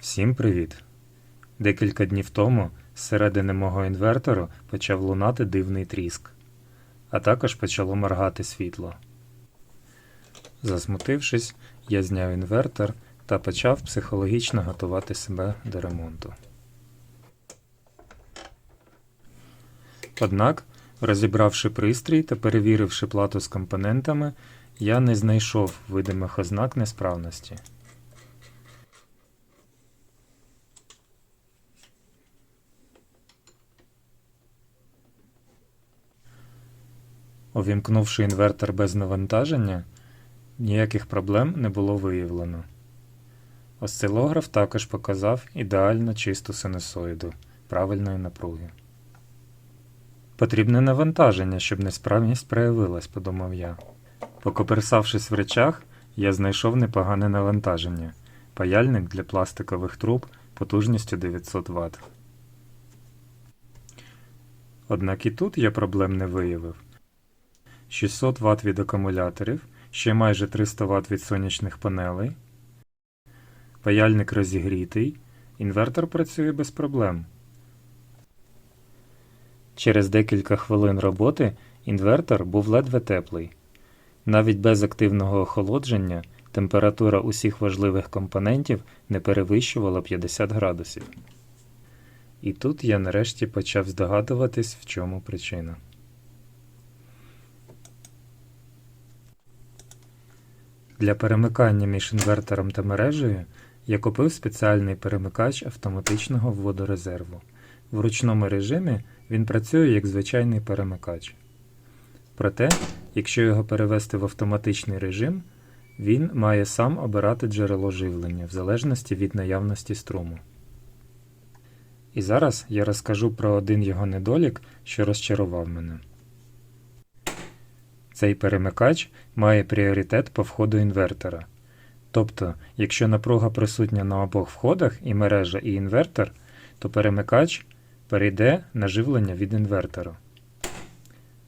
Всім привіт! Декілька днів тому зсередини мого інвертору почав лунати дивний тріск, а також почало моргати світло. Засмутившись, я зняв інвертор та почав психологічно готувати себе до ремонту. Однак, розібравши пристрій та перевіривши плату з компонентами, я не знайшов видимих ознак несправності. Увімкнувши інвертор без навантаження, ніяких проблем не було виявлено. Осцилограф також показав ідеально чисту синусоїду правильної напруги. Потрібне навантаження, щоб несправність проявилась, подумав я. Покоперсавшись в речах, я знайшов непогане навантаження паяльник для пластикових труб потужністю 900 Вт. Однак і тут я проблем не виявив. 600 Вт від акумуляторів, ще майже 300 Вт від сонячних панелей. Паяльник розігрітий, інвертор працює без проблем. Через декілька хвилин роботи інвертор був ледве теплий. Навіть без активного охолодження температура усіх важливих компонентів не перевищувала 50 градусів. І тут я нарешті почав здогадуватись, в чому причина. Для перемикання між інвертором та мережею я купив спеціальний перемикач автоматичного вводу резерву. В ручному режимі він працює як звичайний перемикач. Проте, якщо його перевести в автоматичний режим, він має сам обирати джерело живлення в залежності від наявності струму. І зараз я розкажу про один його недолік, що розчарував мене. Цей перемикач має пріоритет по входу інвертора. Тобто, якщо напруга присутня на обох входах і мережа, і інвертор, то перемикач перейде на живлення від інвертору.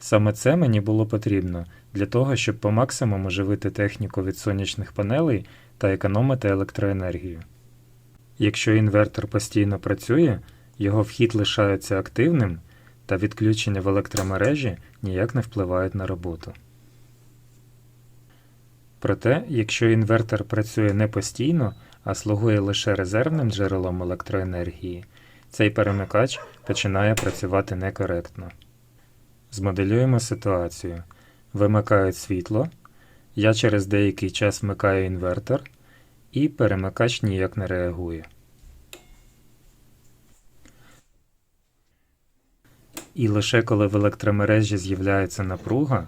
Саме це мені було потрібно для того, щоб по максимуму живити техніку від сонячних панелей та економити електроенергію. Якщо інвертор постійно працює, його вхід лишається активним, та відключення в електромережі ніяк не впливають на роботу. Проте, якщо інвертор працює не постійно, а слугує лише резервним джерелом електроенергії, цей перемикач починає працювати некоректно. Змоделюємо ситуацію. Вимикають світло, я через деякий час вмикаю інвертор, і перемикач ніяк не реагує. І лише коли в електромережі з'являється напруга,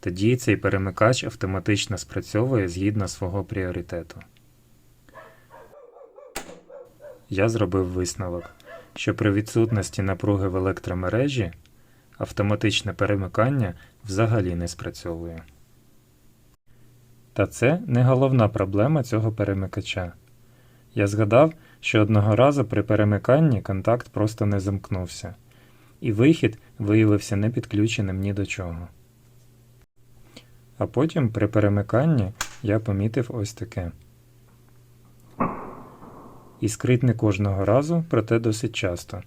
тоді цей перемикач автоматично спрацьовує згідно свого пріоритету. Я зробив висновок, що при відсутності напруги в електромережі автоматичне перемикання взагалі не спрацьовує. Та це не головна проблема цього перемикача. Я згадав, що одного разу при перемиканні контакт просто не замкнувся, і вихід виявився не підключеним ні до чого. А потім при перемиканні я помітив ось таке. Іскрить не кожного разу, проте досить часто.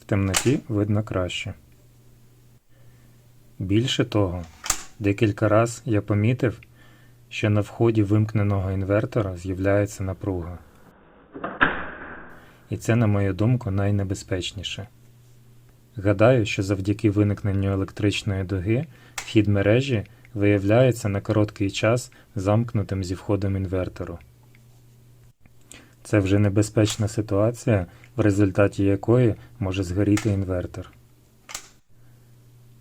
В темноті видно краще. Більше того, декілька раз я помітив, що на вході вимкненого інвертора з'являється напруга. І це, на мою думку, найнебезпечніше. Гадаю, що завдяки виникненню електричної дуги вхід мережі виявляється на короткий час замкнутим зі входом інвертору. Це вже небезпечна ситуація, в результаті якої може згоріти інвертор.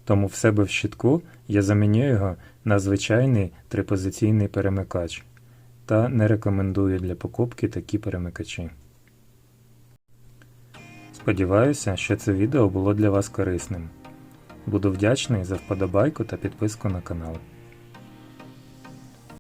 Тому в себе в щитку я заміню його на звичайний трипозиційний перемикач та не рекомендую для покупки такі перемикачі. Сподіваюся, що це відео було для вас корисним. Буду вдячний за вподобайку та підписку на канал.